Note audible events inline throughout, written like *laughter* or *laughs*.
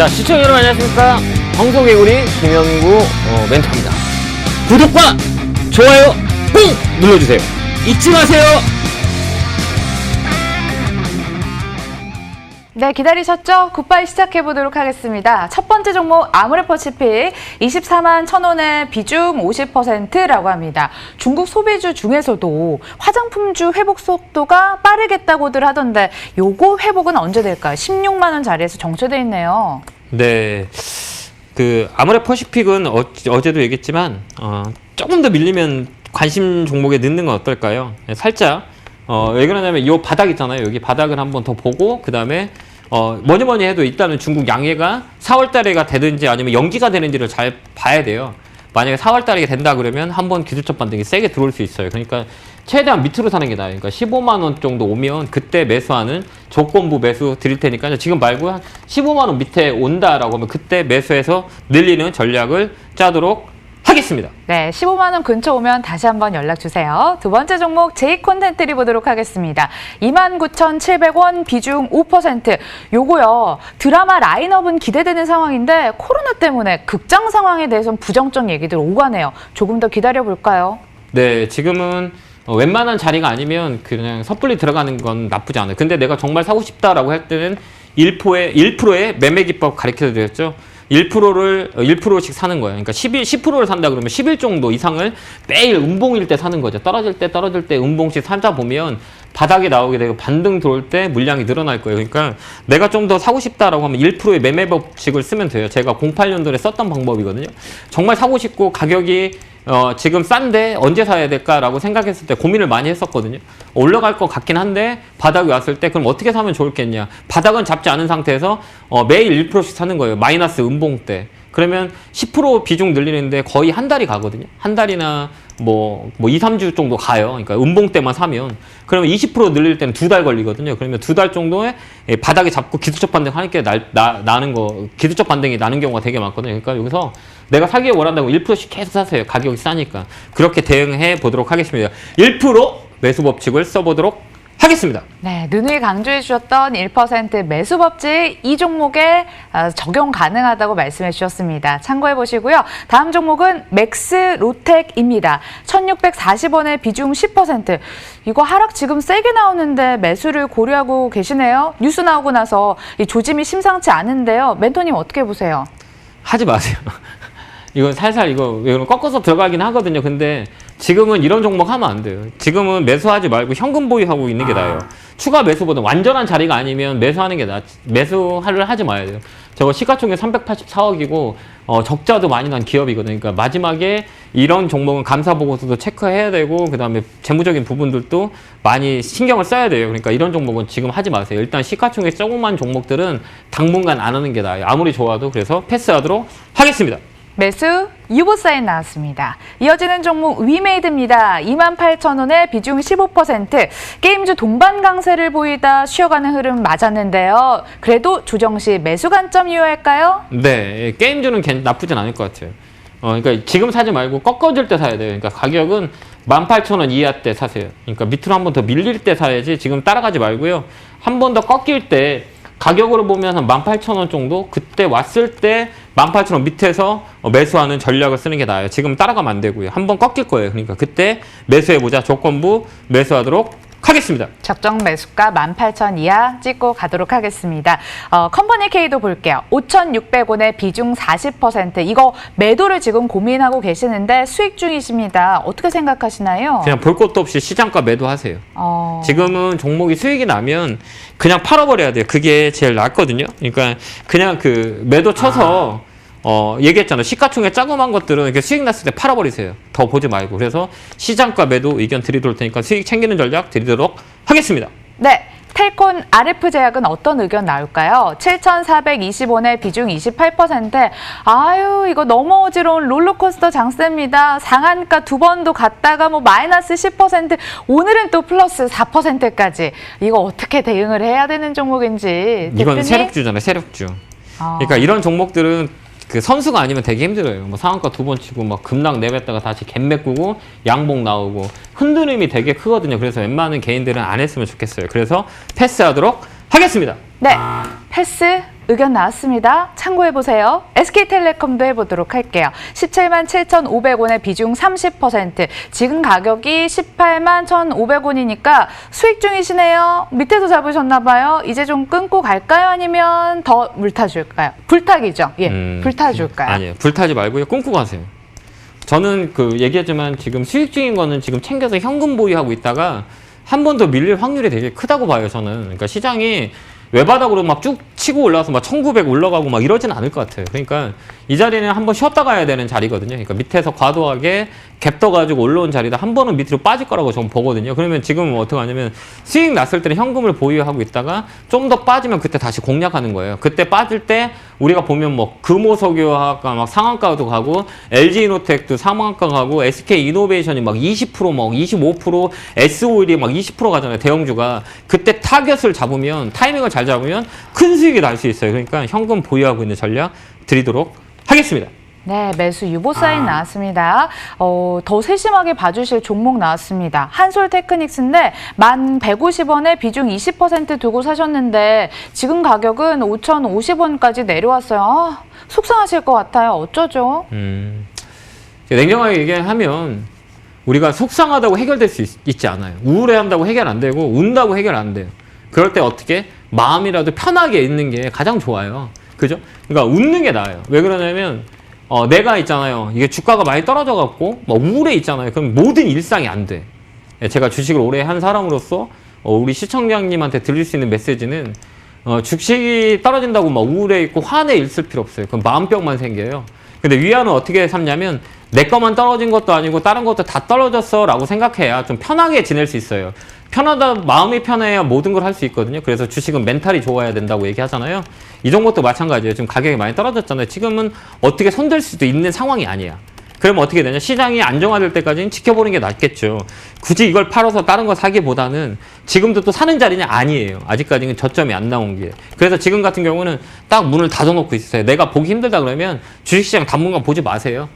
자, 시청자 여러분 안녕하십니까. 황소개구리 김영구 어, 멘토입니다. 구독과 좋아요 꾹 눌러주세요. 잊지 마세요. 네, 기다리셨죠? 굿바이 시작해 보도록 하겠습니다. 첫 번째 종목 아모레퍼시픽 24만 천 원의 비중 50%라고 합니다. 중국 소비주 중에서도 화장품주 회복 속도가 빠르겠다고들 하던데 요거 회복은 언제 될까요? 16만 원 자리에서 정체돼 있네요. 네. 그 아모레 퍼시픽은 어, 어제도 얘기했지만 어, 조금 더 밀리면 관심 종목에 넣는 건 어떨까요? 네, 살짝 어, 왜 그러냐면 이 바닥 있잖아요. 여기 바닥을 한번 더 보고 그 다음에 어, 뭐니 뭐니 해도 일단은 중국 양해가 4월 달에가 되든지 아니면 연기가 되는지를 잘 봐야 돼요. 만약에 4월 달에 된다 그러면 한번 기술적 반등이 세게 들어올 수 있어요. 그러니까 최대한 밑으로 사는 게 나아요. 그러니까 15만 원 정도 오면 그때 매수하는 조건부 매수 드릴 테니까요. 지금 말고 한 15만 원 밑에 온다라고 하면 그때 매수해서 늘리는 전략을 짜도록 하겠습니다. 네, 15만 원 근처 오면 다시 한번 연락 주세요. 두 번째 종목 제이 콘텐트리 보도록 하겠습니다. 29,700원 비중 5%. 요거요. 드라마 라인업은 기대되는 상황인데 코로나 때문에 극장 상황에 대해서는 부정적 얘기들 오가네요. 조금 더 기다려 볼까요? 네, 지금은 어, 웬만한 자리가 아니면 그냥 섣불리 들어가는 건 나쁘지 않아요. 근데 내가 정말 사고 싶다라고 할 때는 1%의 1%의 매매 기법 가르쳐 드렸죠. 1%를 1%씩 사는 거예요. 그러니까 11, 10%를 산다 그러면 10일 정도 이상을 매일 음봉일 때 사는 거죠. 떨어질 때 떨어질 때 음봉씩 사다 보면 바닥에 나오게 되고 반등 들어올 때 물량이 늘어날 거예요. 그러니까 내가 좀 더 사고 싶다라고 하면 1%의 매매 법칙을 쓰면 돼요. 제가 08년도에 썼던 방법이거든요. 정말 사고 싶고 가격이 어, 지금 싼데 언제 사야 될까라고 생각했을 때 고민을 많이 했었거든요. 올라갈 것 같긴 한데 바닥이 왔을 때 그럼 어떻게 사면 좋겠냐. 바닥은 잡지 않은 상태에서 어, 매일 1%씩 사는 거예요. 마이너스 음봉 때. 그러면 10% 비중 늘리는데 거의 한 달이 가거든요. 한 달이나 뭐, 뭐 2, 3주 정도 가요. 그러니까 음봉 때만 사면. 그러면 20% 늘릴 때는 두 달 걸리거든요. 그러면 두 달 정도에 예, 바닥에 잡고 기술적 반등 하니까 날, 나, 나는 거, 기술적 반등이 나는 경우가 되게 많거든요. 그러니까 여기서 내가 사기 원한다고 1%씩 계속 사세요. 가격이 싸니까. 그렇게 대응해 보도록 하겠습니다. 1% 매수 법칙을 써보도록 하겠습니다. 네, 누누이 강조해 주셨던 1% 매수 법칙 이 종목에 아, 적용 가능하다고 말씀해 주셨습니다. 참고해 보시고요. 다음 종목은 맥스 로텍입니다. 1640원의 비중 10%. 이거 하락 지금 세게 나오는데 매수를 고려하고 계시네요. 뉴스 나오고 나서 이 조짐이 심상치 않은데요. 멘토님 어떻게 보세요? 하지 마세요. *laughs* 이건 살살 이거 이건 꺾어서 들어가긴 하거든요. 근데 지금은 이런 종목 하면 안 돼요. 지금은 매수하지 말고 현금 보유하고 있는 게 나아요. 추가 매수보다 완전한 자리가 아니면 매수하는 게 나. 매수를 하지 마야 돼요. 저거 시가총액 384억이고 어, 적자도 많이 난 기업이거든요. 그러니까 마지막에 이런 종목은 감사 보고서도 체크해야 되고 그다음에 재무적인 부분들도 많이 신경을 써야 돼요. 그러니까 이런 종목은 지금 하지 마세요. 일단 시가총액 조그만 종목들은 당분간 안 하는 게 나아요. 아무리 좋아도 그래서 패스하도록 하겠습니다. 매수 유보 사인 나왔습니다. 이어지는 종목 위메이드입니다. 28,000원에 비중 15%. 게임주 동반 강세를 보이다 쉬어가는 흐름 맞았는데요. 그래도 조정 시 매수 관점 유효할까요? 네, 게임주는 괜- 나쁘진 않을 것 같아요. 어, 그러니까 지금 사지 말고 꺾어질 때 사야 돼요. 그러니까 가격은 18,000원 이하 때 사세요. 그러니까 밑으로 한 번 더 밀릴 때 사야지 지금 따라가지 말고요. 한 번 더 꺾일 때 가격으로 보면 한 18,000원 정도 그때 왔을 때 18,000원 밑에서 어, 매수하는 전략을 쓰는 게 나아요. 지금 따라가면 안 되고요. 한번 꺾일 거예요. 그러니까 그때 매수해보자. 조건부 매수하도록 하겠습니다. 적정 매수가 18,000 이하 찍고 가도록 하겠습니다. 어, 컴퍼니 K도 볼게요. 5,600원의 비중 40%. 이거 매도를 지금 고민하고 계시는데 수익 중이십니다. 어떻게 생각하시나요? 그냥 볼 것도 없이 시장가 매도하세요. 어, 지금은 종목이 수익이 나면 그냥 팔아버려야 돼요. 그게 제일 낫거든요. 그러니까 그냥 그 매도 쳐서 어 얘기했잖아요. 시가총액 자그마한 것들은 이렇게 수익 났을 때 팔아버리세요. 더 보지 말고 그래서 시장가 매도 의견 드리도록 테니까 수익 챙기는 전략 드리도록 하겠습니다. 네. 텔콘 RF 제약은 어떤 의견 나올까요? 7,420원의 비중 28%. 아유, 이거 너무 어지러운 롤러코스터 장세입니다. 상한가 두 번도 갔다가 뭐 마이너스 10%, 오늘은 또 플러스 4%까지. 이거 어떻게 대응을 해야 되는 종목인지. 이건 대표님? 세력주잖아요. 세력주. 아. 그러니까 이런 종목들은 그 선수가 아니면 되게 힘들어요. 뭐 상한가 두 번 치고 막 급락 내뱉다가 다시 갭 메꾸고 양봉 나오고 흔들림이 되게 크거든요. 그래서 웬만한 개인들은 안 했으면 좋겠어요. 그래서 패스하도록 하겠습니다. 네, 패스 의견 나왔습니다. 참고해 보세요. SK텔레콤도 해보도록 할게요. 17만 7,500원의 비중 30%. 지금 가격이 18만 1,500원이니까 수익 중이시네요. 밑에서 잡으셨나 봐요. 이제 좀 끊고 갈까요? 아니면 더 물타줄까요? 불타기죠. 예, 음, 불타줄까요? 아니에요. 불타지 말고요. 끊고 가세요. 저는 그 얘기하지만 지금 수익 중인 거는 지금 챙겨서 현금 보유하고 있다가 한 번 더 밀릴 확률이 되게 크다고 봐요, 저는. 그러니까 시장이 외바닥으로 막 쭉 치고 올라와서 막 1900 올라가고 막 이러진 않을 것 같아요. 그러니까 이 자리는 한번 쉬었다 가야 되는 자리거든요. 그러니까 밑에서 과도하게 갭 떠 가지고 올라온 자리다 한 번은 밑으로 빠질 거라고 저는 보거든요. 그러면 지금은 어떻게 하냐면 수익 났을 때는 현금을 보유하고 있다가 좀 더 빠지면 그때 다시 공략하는 거예요. 그때 빠질 때 우리가 보면 뭐 금호석유화가 막 상한가도 가고 LG이노텍도 상한가 가고 SK이노베이션이 막 20%막 25% S-오일이 막 20% 가잖아요. 대형주가 그때 타겟을 잡으면 타이밍을 잘 잡으면 큰 수익이 날 수 있어요. 그러니까 현금 보유하고 있는 전략 드리도록 하겠습니다. 네, 매수 유보 사인 나왔습니다. 어, 더 세심하게 봐주실 종목 나왔습니다. 한솔 테크닉스인데 만 150원에 비중 20% 두고 사셨는데 지금 가격은 5,050원까지 내려왔어요. 아, 속상하실 것 같아요. 어쩌죠? 음, 냉정하게 얘기하면 우리가 속상하다고 해결될 수 있, 지 않아요. 우울해한다고 해결 안 되고 운다고 해결 안 돼요. 그럴 때 어떻게 마음이라도 편하게 있는 게 가장 좋아요. 그죠? 그러니까 웃는 게 나아요. 왜 그러냐면 어, 내가 있잖아요. 이게 주가가 많이 떨어져 갖고 막 우울해 있잖아요. 그럼 모든 일상이 안 돼. 예, 제가 주식을 오래 한 사람으로서 어, 우리 시청자님한테 들릴 수 있는 메시지는 어, 주식이 떨어진다고 막 우울해 있고 화내 있을 필요 없어요. 그럼 마음병만 생겨요. 근데 위안은 어떻게 삼냐면 내 것만 떨어진 것도 아니고 다른 것도 다 떨어졌어 라고 생각해야 좀 편하게 지낼 수 있어요. 편하다, 마음이 편해야 모든 걸 할 수 있거든요. 그래서 주식은 멘탈이 좋아야 된다고 얘기하잖아요. 이런 것도 마찬가지예요. 지금 가격이 많이 떨어졌잖아요. 지금은 어떻게 손댈 수도 있는 상황이 아니야. 그러면 어떻게 되냐? 시장이 안정화될 때까지는 지켜보는 게 낫겠죠. 굳이 이걸 팔아서 다른 거 사기보다는 지금도 또 사는 자리는 아니에요. 아직까지는 저점이 안 나온 게. 그래서 지금 같은 경우는 딱 문을 닫아놓고 있어요. 내가 보기 힘들다 그러면 주식시장 당분간 보지 마세요.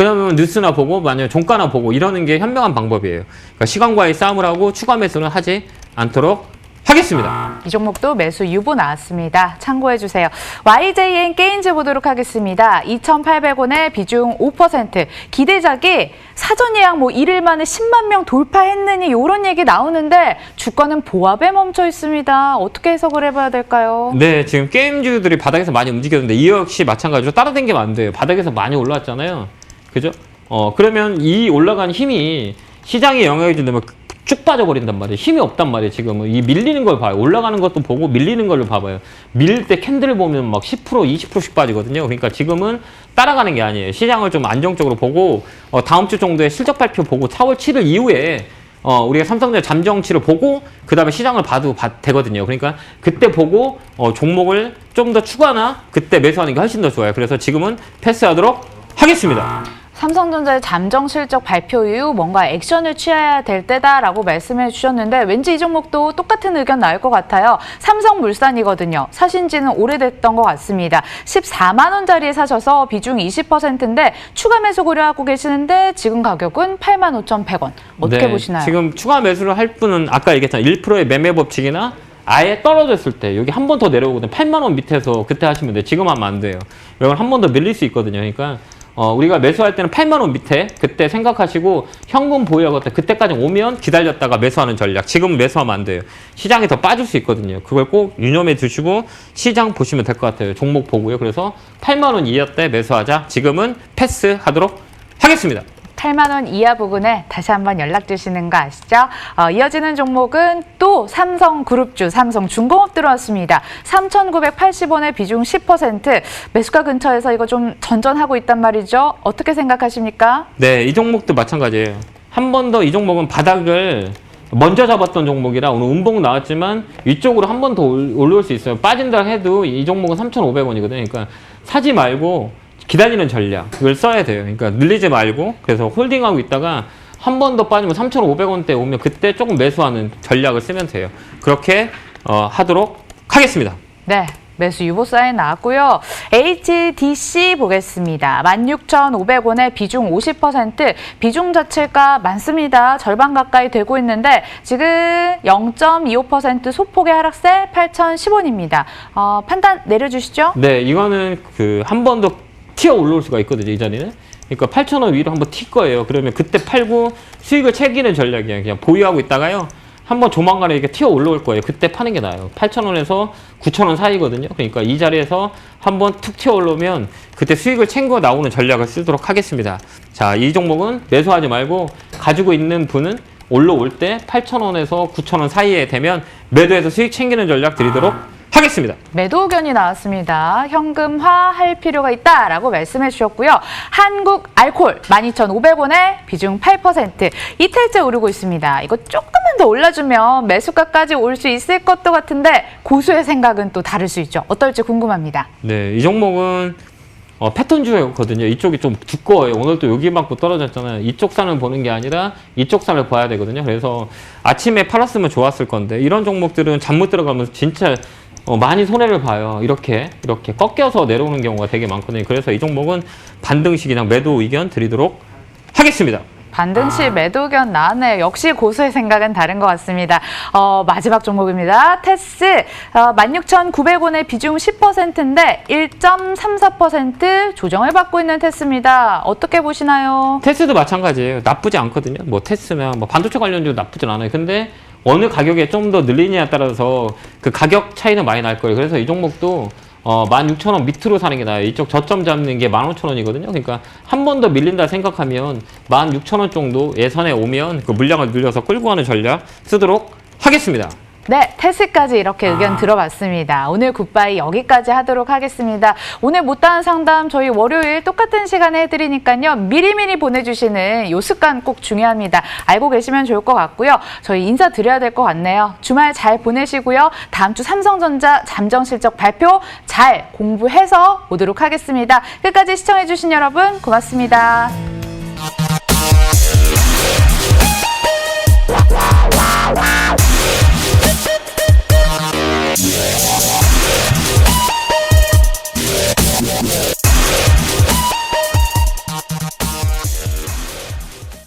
그러면 뉴스나 보고 만약에 종가나 보고 이러는 게 현명한 방법이에요. 그러니까 시간과의 싸움을 하고 추가 매수는 하지 않도록 하겠습니다. 이 종목도 매수 유보 나왔습니다. 참고해 주세요. YJN 게임즈 보도록 하겠습니다. 2,800원에 비중 5%. 기대작이 사전 예약 뭐 1일 만에 10만 명 돌파했느니 이런 얘기 나오는데 주가는 보합에 멈춰 있습니다. 어떻게 해석을 해봐야 될까요? 네, 지금 게임주들이 바닥에서 많이 움직였는데 이 역시 마찬가지로 따라당기면 안 돼요. 바닥에서 많이 올라왔잖아요. 그죠? 어, 그러면 이 올라간 힘이 시장에 영향을 준다면 쭉 빠져버린단 말이에요. 힘이 없단 말이에요, 지금은. 이 밀리는 걸 봐요. 올라가는 것도 보고 밀리는 걸로 봐봐요. 밀릴 때 캔들 보면 막 10%, 20%씩 빠지거든요. 그러니까 지금은 따라가는 게 아니에요. 시장을 좀 안정적으로 보고, 어, 다음 주 정도에 실적 발표 보고 4월 7일 이후에 어, 우리가 삼성전자 잠정치를 보고 그 다음에 시장을 봐도 봐- 되거든요. 그러니까 그때 보고 어, 종목을 좀 더 추가나 그때 매수하는 게 훨씬 더 좋아요. 그래서 지금은 패스하도록 하겠습니다. 삼성전자의 잠정 실적 발표 이후 뭔가 액션을 취해야 될 때다라고 말씀해 주셨는데 왠지 이 종목도 똑같은 의견 나올 것 같아요. 삼성물산이거든요. 사신 지는 오래됐던 것 같습니다. 14만 원짜리에 사셔서 비중 20%인데 추가 매수 고려하고 계시는데 지금 가격은 8만 5,100원. 어떻게 네, 보시나요? 지금 추가 매수를 할 분은 아까 얘기했잖아요. 1%의 매매 법칙이나 아예 떨어졌을 때 여기 한 번 더 내려오거든요. 8만 원 밑에서 그때 하시면 돼요. 지금 하면 안 돼요. 왜냐면 한 번 더 밀릴 수 있거든요. 그러니까 어, 우리가 매수할 때는 8만 원 밑에 그때 생각하시고 현금 보유하고 때 그때까지 오면 기다렸다가 매수하는 전략. 지금 매수하면 안 돼요. 시장이 더 빠질 수 있거든요. 그걸 꼭 유념해 두시고 시장 보시면 될 것 같아요. 종목 보고요. 그래서 8만 원 이하 때 매수하자. 지금은 패스하도록 하겠습니다. 8만 원 이하 부근에 다시 한번 연락 주시는 거 아시죠? 어, 이어지는 종목은 또 삼성그룹주, 삼성중공업 들어왔습니다. 3,980원의 비중 10%. 매수가 근처에서 이거 좀 전전하고 있단 말이죠. 어떻게 생각하십니까? 네, 이 종목도 마찬가지예요. 한 번 더 이 종목은 바닥을 먼저 잡았던 종목이라 오늘 음봉 나왔지만 위쪽으로 한 번 더 올라올 수 있어요. 빠진다 해도 이 종목은 3,500원이거든요. 그러니까 사지 말고 기다리는 전략 그걸 써야 돼요. 그러니까 늘리지 말고 그래서 홀딩하고 있다가 한 번 더 빠지면 3,500원대 오면 그때 조금 매수하는 전략을 쓰면 돼요. 그렇게 어, 하도록 하겠습니다. 네. 매수 유보 사인 나왔고요. HDC 보겠습니다. 16,500원에 비중 50%, 비중 자체가 많습니다. 절반 가까이 되고 있는데 지금 0.25% 소폭의 하락세 8,010원입니다. 어, 판단 내려주시죠. 네, 이거는 그 한 번더 튀어 올라올 수가 있거든요, 이 자리는. 그러니까 8,000원 위로 한번 튈 거예요. 그러면 그때 팔고 수익을 챙기는 전략이에요. 그냥 보유하고 있다가요. 한번 조만간에 이렇게 튀어 올라올 거예요. 그때 파는 게 나아요. 8,000원에서 9,000원 사이거든요. 그러니까 이 자리에서 한번 툭 튀어 올라오면 그때 수익을 챙겨 나오는 전략을 쓰도록 하겠습니다. 자, 이 종목은 매수하지 말고 가지고 있는 분은 올라올 때 8,000원에서 9,000원 사이에 되면 매도해서 수익 챙기는 전략 드리도록 하겠습니다. 매도 의견이 나왔습니다. 현금화 할 필요가 있다라고 말씀해 주셨고요. 한국 알콜 12,500원에 비중 8%. 이틀째 오르고 있습니다. 이거 조금만 더 올라주면 매수가까지 올 수 있을 것도 같은데 고수의 생각은 또 다를 수 있죠. 어떨지 궁금합니다. 네, 이 종목은 어, 패턴주거든요. 이쪽이 좀 두꺼워요. 오늘 또 여기 맞고 떨어졌잖아요. 이쪽 산을 보는 게 아니라 이쪽 산을 봐야 되거든요. 그래서 아침에 팔았으면 좋았을 건데 이런 종목들은 잠 못 들어가면서 진짜 어, 많이 손해를 봐요. 이렇게 이렇게 꺾여서 내려오는 경우가 되게 많거든요. 그래서 이 종목은 반등시 그냥 매도 의견 드리도록 하겠습니다. 반등시 매도 의견 나왔네요. 역시 고수의 생각은 다른 것 같습니다. 어, 마지막 종목입니다. 테스 어, 16,900원의 비중 10%인데 1.34% 조정을 받고 있는 테스입니다. 어떻게 보시나요? 테스도 마찬가지예요. 나쁘지 않거든요. 뭐 테스면 뭐 반도체 관련주 나쁘진 않아요. 근데 어느 가격에 좀 더 늘리냐에 따라서 그 가격 차이는 많이 날 거예요. 그래서 이 종목도 어, 16,000원 밑으로 사는 게 나아요. 이쪽 저점 잡는 게 15,000원이거든요. 그러니까 한 번 더 밀린다 생각하면 16,000원 정도 예선에 오면 그 물량을 늘려서 끌고 가는 전략 쓰도록 하겠습니다. 네, 테스까지 이렇게 의견 들어봤습니다. 오늘 굿바이 여기까지 하도록 하겠습니다. 오늘 못다한 상담 저희 월요일 똑같은 시간에 해드리니까요. 미리미리 보내주시는 요 습관 꼭 중요합니다. 알고 계시면 좋을 것 같고요. 저희 인사드려야 될 것 같네요. 주말 잘 보내시고요. 다음 주 삼성전자 잠정 실적 발표 잘 공부해서 오도록 하겠습니다. 끝까지 시청해주신 여러분 고맙습니다.